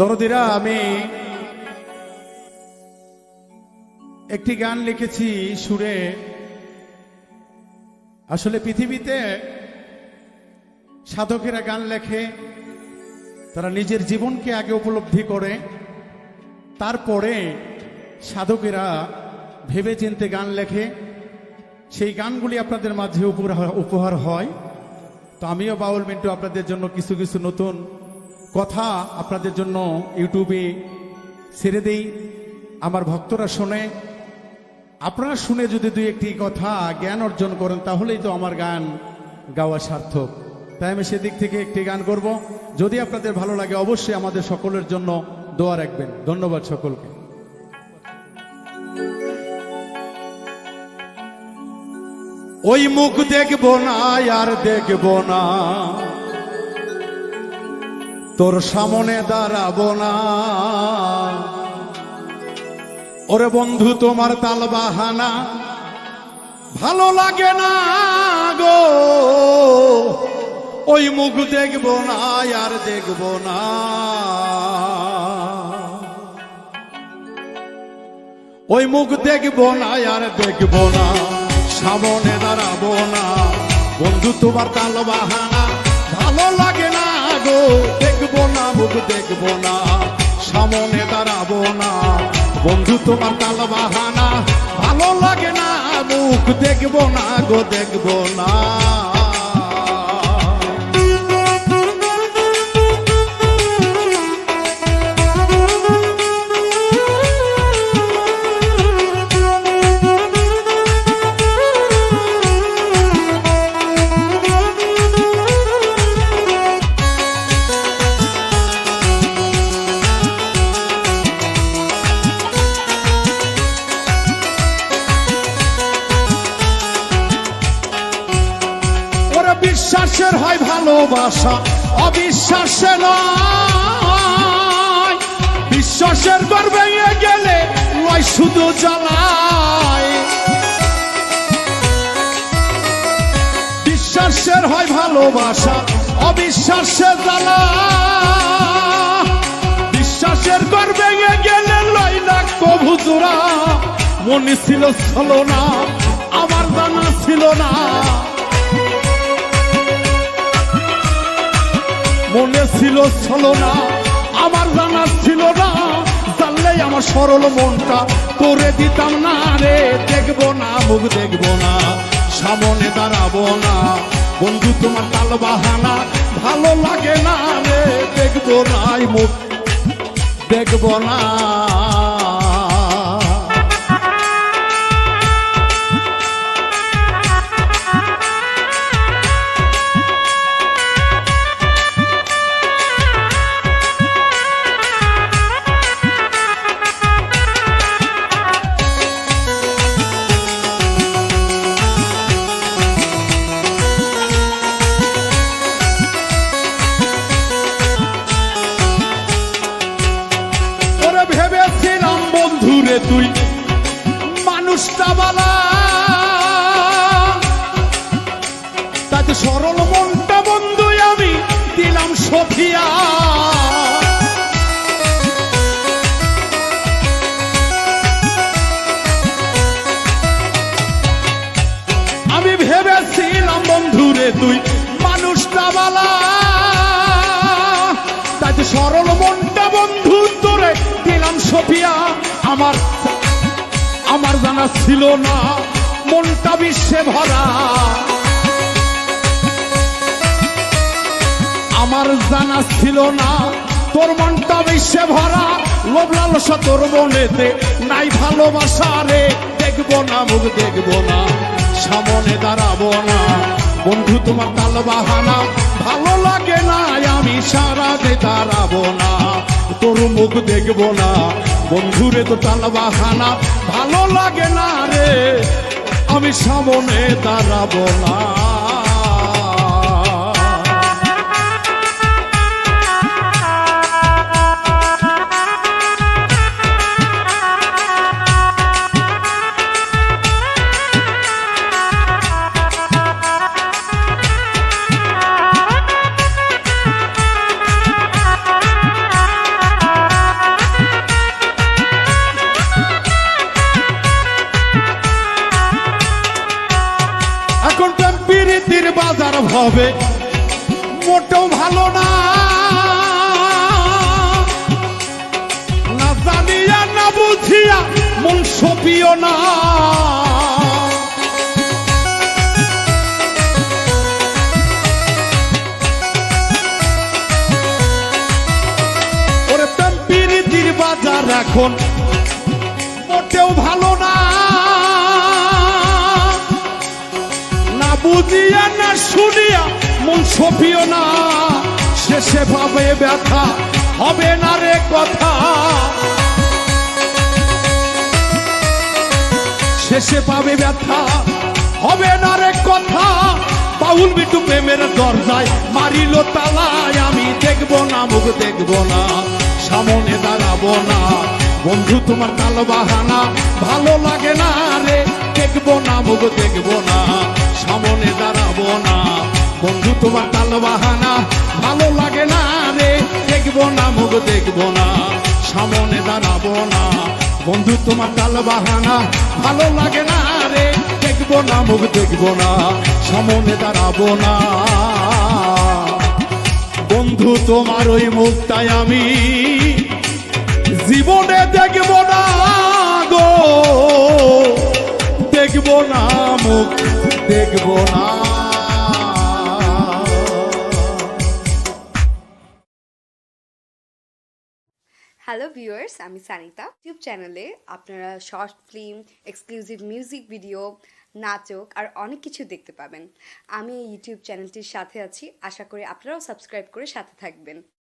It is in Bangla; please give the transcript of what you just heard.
দরদিরা, আমি একটি গান লিখেছি সুরে। আসলে পৃথিবীতে সাধকেরা গান লেখে, তারা নিজের জীবনকে আগে উপলব্ধি করে, তারপরে সাধকেরা ভেবে চিনতে গান লেখে। সেই গানগুলি আপনাদের মাঝে উপহার হয়। তো আমিও বাউল মিন্টু আপনাদের জন্য কিছু কিছু নতুন কথা আপনাদের জন্য ইউটিউবে ছেড়ে দেই। আমার ভক্তরা শোনে। আপনারা শুনে যদি দুই একটি কথা জ্ঞান অর্জন করেন, তাহলেই তো আমার গান গাওয়া সার্থক। তাই আমি সেদিক থেকে একটি গান করব। যদি আপনাদের ভালো লাগে, অবশ্যই আমাদের সকলের জন্য দোয়া রাখবেন। ধন্যবাদ সকলকে। ওই মুখ দেখব না, আর দেখব না। তোর সামনে দাঁড়াবো না। ওরে বন্ধু, তোমার তাল বাহানা ভালো লাগে না গো। ওই মুখ দেখব না আর দেখব না। ওই মুখ দেখব না আর দেখব না। সামনে দাঁড়াবো না। বন্ধু, তোমার তাল বাহানা ভালো লাগে না গো। দেখব না, সামনে দাঁড়াবো না। বন্ধু, তোমার তাল বাহানা ভালো লাগে না, মুখ দেখব না গো, দেখব না। বিশ্বাসের হয় ভালোবাসা, অবিশ্বাসে নয়। বিশ্বাসের গর্বে গেলে নয়, শুধু জ্বালায়। বিশ্বাসের হয় ভালোবাসা অবিশ্বাসের জ্বালা বিশ্বাসের গর্বে গেলে লয় না কভু তোরা। মনে ছিল ছলো না আমার জানা ছিল না। মনে ছিল ছিল না, আমার জানা ছিল না। জানলে আমার সরল মনটা করে দিতাম না রে। দেখব না, মুখ দেখব না, সামনে দাঁড়াবো না। বন্ধু, তোমার তাল বাহানা ভালো লাগে না রে। দেখব না মুখ, দেখব না। তুই মানুষটা বালা তাতে সরল মনটা বন্ধু আমি দিলাম সফিয়া। আমি ভেবেছিলাম বন্ধুরে তুই মানুষটা বালা সরল মনটা বন্ধু তোরে দিলাম সফিয়া। আমার আমার জানা ছিল না, মনটা বিশ্বে ভরা। আমার জানা ছিল না, তোর মনটা বিশ্বে ভরা। লোভ লালসা তোর মনেতে নাই ভালোবাসা রে। দেখব না, মুখ দেখব না, সামনে দাঁড়াবো না। বন্ধু, তোমার তাল বাহানা ভালো লাগে না, আমি সারা দে দাঁড়াবো না। তোর মুখ দেখব না বন্ধুরে তো তাল বাহানা ভালো লাগে না রে। আমি সামনে দাঁড়াবো না। হবে, মোটেও ভালো না। না জানিয়া, না বুঝিয়া, মন সপিও না। বাজার এখন, মোটেও ভালো বুঝিয়া না শুনিয়া মন সপিও না। শেষে পাবে ব্যথা, হবে না রে কথা। শেষে পাবে ব্যথা, হবে না রে কথা। বাউল বিটু প্রেমের দরজায় মারিল তালায়, আমি দেখব না, মুখ দেখব না, সামনে দাঁড়াবো না। বন্ধু, তোমার কাল বাহানা ভালো লাগে না রে, দেখব না, মুখ দেখব না। সামনে দাঁড়াবো না। বন্ধু, তোমার কাল বাহানা ভালো লাগে না রে। দেখব না, মুখ দেখব না। সামনে দাঁড়াবো না। বন্ধু, তোমার কাল বাহানা ভালো লাগে না রে। দেখব না, মুখ দেখব না। সামনে দাঁড়াবো না। বন্ধু, তোমার ওই মুখটাই আমি জীবনে দেখব না। দেখব না, মুখ দেখব না। হ্যালো ভিউয়ার্স আমি সানিতা। ইউটিউব চ্যানেলে আপনারা short film exclusive music video নাটক আর অনেক কিছু দেখতে পাবেন। আমি ইউটিউব চ্যানেলটির সাথে আছি। আশা করি আপনারাও সাবস্ক্রাইব করে সাথে থাকবেন।